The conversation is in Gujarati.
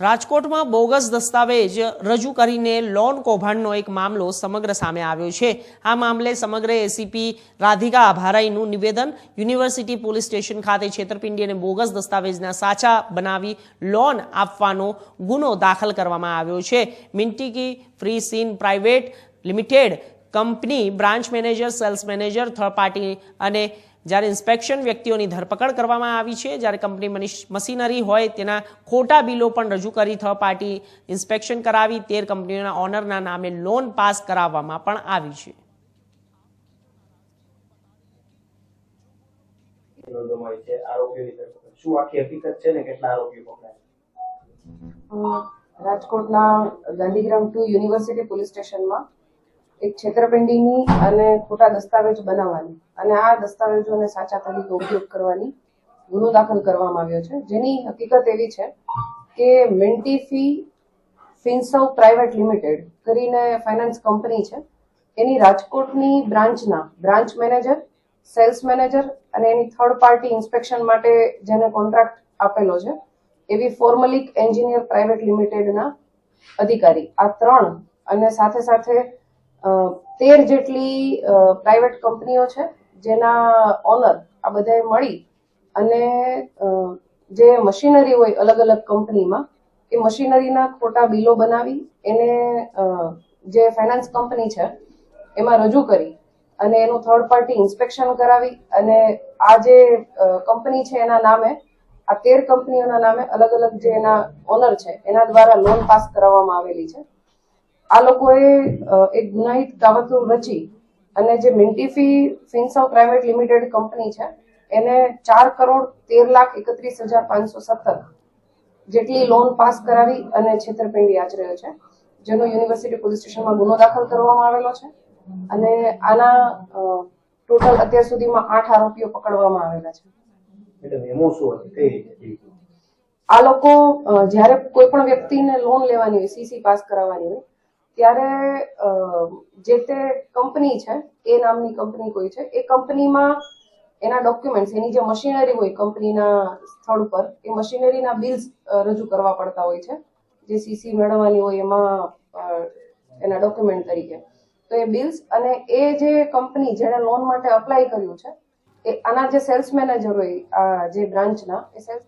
રાજકોટમાં બોગસ દસ્તાવેજ રજૂ કરીને લોન કૌભાંડનો એક મામલો સમગ્ર સામે આવ્યો છે. આ મામલે સમગ્ર એસીપી રાધિકા આભારાઈનું નિવેદન યુનિવર્સિટી પોલીસ સ્ટેશન ખાતે છેતરપિંડી અને બોગસ દસ્તાવેજના સાચા બનાવી લોન આપવાનો ગુનો દાખલ કરવામાં આવ્યો છે. મિન્ટીકી ફ્રી scene private limited company branch manager, sales manager, third party અને જ્યારે ઇન્સ્પેક્શન વ્યક્તિઓની ધરપકડ કરવામાં આવી છે જ્યારે કંપની મશીનરી હોય તેના ખોટા બિલો પણ રજૂ કરી થર્ડ પાર્ટી ઇન્સ્પેક્શન કરાવી તેર કંપનીઓના ઓનરના નામે લોન પાસ કરાવવામાં પણ આવી છે. નોંધવામાં છે. આરોપીઓની ધરપકડ. શું આખી હકીકત છે ને કેટલા આરોપીઓ પકડાયા? રાજકોટના ગાંધીગ્રામ ટુ યુનિવર્સિટી પોલીસ સ્ટેશનમાં એક છેતરપિંડીની અને ખોટા દસ્તાવેજ બનાવવાની. અને આ દસ્તાવેજોને સાચા તરીકે ઉપયોગ કરવાની ગુનો દાખલ કરવામાં આવ્યો છે. જેની હકીકત એવી છે કે મિન્ટી ફી ફિન્સવ પ્રાઇવેટ લિમિટેડ કરીને ફાઇનાન્સ કંપની છે. એની રાજકોટની બ્રાન્ચના બ્રાન્ચ મેનેજર, સેલ્સ મેનેજર અને એની થર્ડ પાર્ટી ઇન્સ્પેક્શન માટે જેને કોન્ટ્રાક્ટ આપેલો છે, એવી ફોર્મલિક એન્જિનિયર પ્રાઇવેટ લિમિટેડના અધિકારી. આ ત્રણ અને સાથે સાથે તેર જેટલી પ્રાઇવેટ કંપનીઓ છે, જેના ઓનર આ બધાએ મળી અને જે મશીનરી હોય અલગ અલગ કંપનીમાં એ મશીનરીના ખોટા બિલો બનાવી, એને જે ફાઇનાન્સ કંપની છે, એમાં રજૂ કરી અને એનું થર્ડ પાર્ટી ઇન્સ્પેક્શન કરાવી અને આ જે કંપની છે એના નામે, આ તેર કંપનીઓના નામે અલગ અલગ જે એના ઓનર છે, એના દ્વારા લોન પાસ કરાવવામાં આવેલી છે. આ લોકોએ એક ગુનાહિત કાવતરું રચી અને જે Mintifi of private limited company છે એને ચાર કરોડ તેર લાખ એકત્રીસ હજાર પાંચસો સત્તર જેટલી લોન પાસ કરાવી અને છેતરપિંડી આચરેલ છે જેનો યુનિવર્સિટી પોલીસ સ્ટેશનમાં ગુનો દાખલ કરવામાં આવેલો છે અને આના ટોટલ અત્યાર સુધીમાં આઠ આરોપીઓ પકડવામાં આવેલા છે. આ લોકો જ્યારે કોઈ પણ વ્યક્તિને લોન લેવાની હોય સીસી પાસ કરાવવાની હોય ત્યારે જે તે કંપની છે, એ નામની કંપની કોઈ છે, એ કંપનીમાં એના ડોક્યુમેન્ટ્સ, એની જે મશીનરી હોય કંપનીના સ્થળ પર એ મશીનરીના બિલ્સ રજૂ કરવા પડતા હોય છે, જે સીસી મેળવવાની હોય એમાં એના ડોક્યુમેન્ટ તરીકે. તો એ બિલ્સ અને એ જે કંપની જેણે લોન માટે અપ્લાય કર્યું છે, એ આના જે સેલ્સ મેનેજર હોય, આ જે બ્રાન્ચના એ સેલ્સ